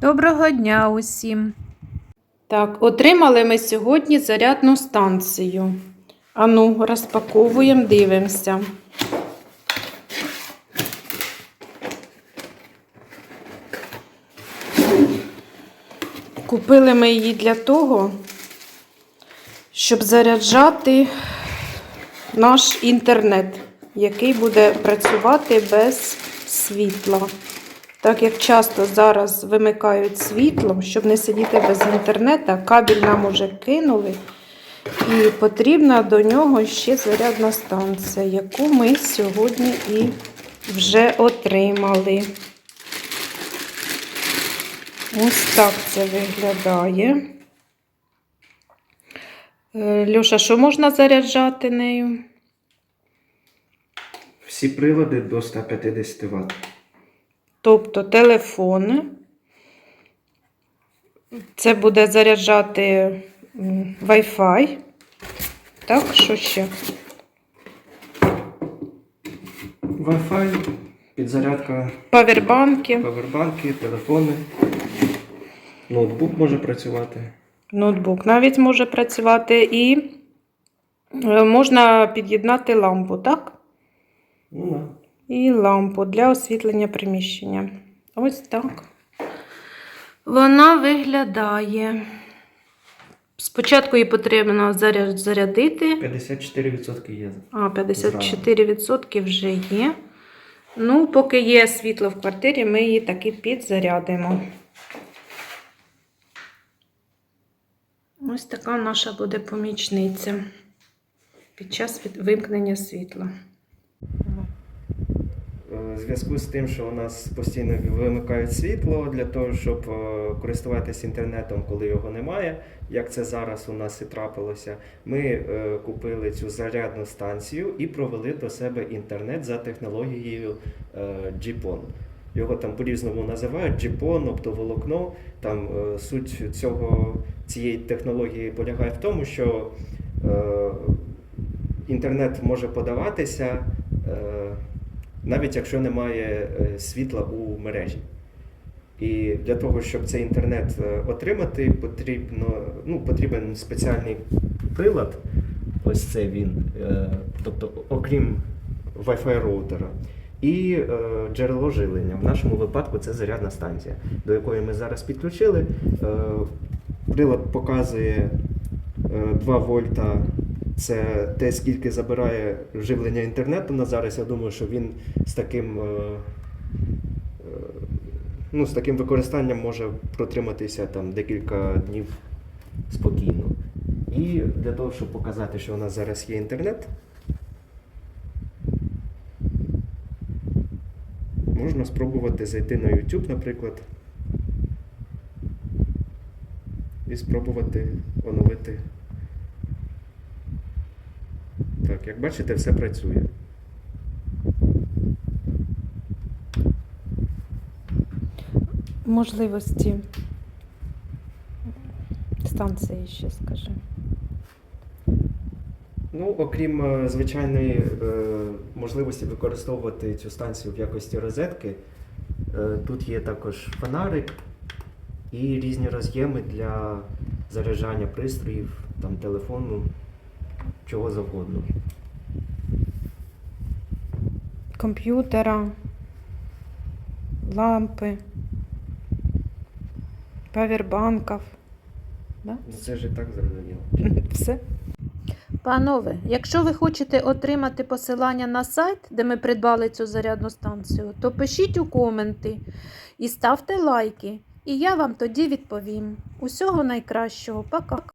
Доброго дня усім. Так, отримали ми сьогодні зарядну станцію. Ану, розпаковуємо, дивимося. Купили ми її для того, щоб заряджати наш інтернет, який буде працювати без світла. Так як часто зараз вимикають світло, щоб не сидіти без інтернету, кабель нам уже кинули. І потрібна до нього ще зарядна станція, яку ми сьогодні і вже отримали. Ось так це виглядає. Е, Льоша, що можна заряджати нею? Всі прилади до 150 Вт. Тобто телефони. Це буде заряджати Wi-Fi. Так, що ще? Wi-Fi, підзарядка, Павербанки, павербанки, телефони. Ноутбук може працювати. ноутбук навіть може працювати і е, можна під'єднати лампу, так? Ну, да. І лампу для освітлення приміщення. Ось так. Вона виглядає. Спочатку її потрібно зарядити. 54% є. А, 54% вже є. Ну, поки є світло в квартирі, ми її таки підзарядимо. Ось така наша буде помічниця під час вимкнення світла. Е, зв'язку з тим, що у нас постійно вимикають світло для того, щоб е, користуватися інтернетом, коли його немає, як це зараз у нас і трапилося, ми е, купили цю зарядну станцію і провели до себе інтернет за технологією GPON. Його там по-різному називають GPON, оптоволокно. Там суть цього, цієї технології полягає в тому, що інтернет може подаватися. Навіть якщо немає е, світла у мережі. І для того, щоб цей інтернет е, отримати, потрібно, ну, потрібен спеціальний прилад. Ось це він. е, Тобто, окрім Wi-Fi роутера. І джерело живлення. В нашому випадку це зарядна станція, до якої ми зараз підключили. Прилад показує е, 2 вольта це те, скільки забирає живлення інтернету на зараз. Я думаю, що він з таким, е, е, ну, з таким використанням може протриматися там декілька днів спокійно. І для того, щоб показати, що у нас зараз є інтернет, можна спробувати зайти на YouTube, наприклад, і спробувати оновити. Так, як бачите, все працює. Можливості станції ще скажи. Ну, окрім е, звичайної е, можливості використовувати цю станцію в якості розетки, е, тут є також фонарик і різні роз'єми для заряджання пристроїв, там, телефону, чого завгодно. Комп'ютера, лампи, павербанків. Да? Ну, Це ж і так зрозуміло. Все. Панове, якщо ви хочете отримати посилання на сайт, де ми придбали цю зарядну станцію, то пишіть у коменти і ставте лайки, і я вам тоді відповім. Усього найкращого. Пока.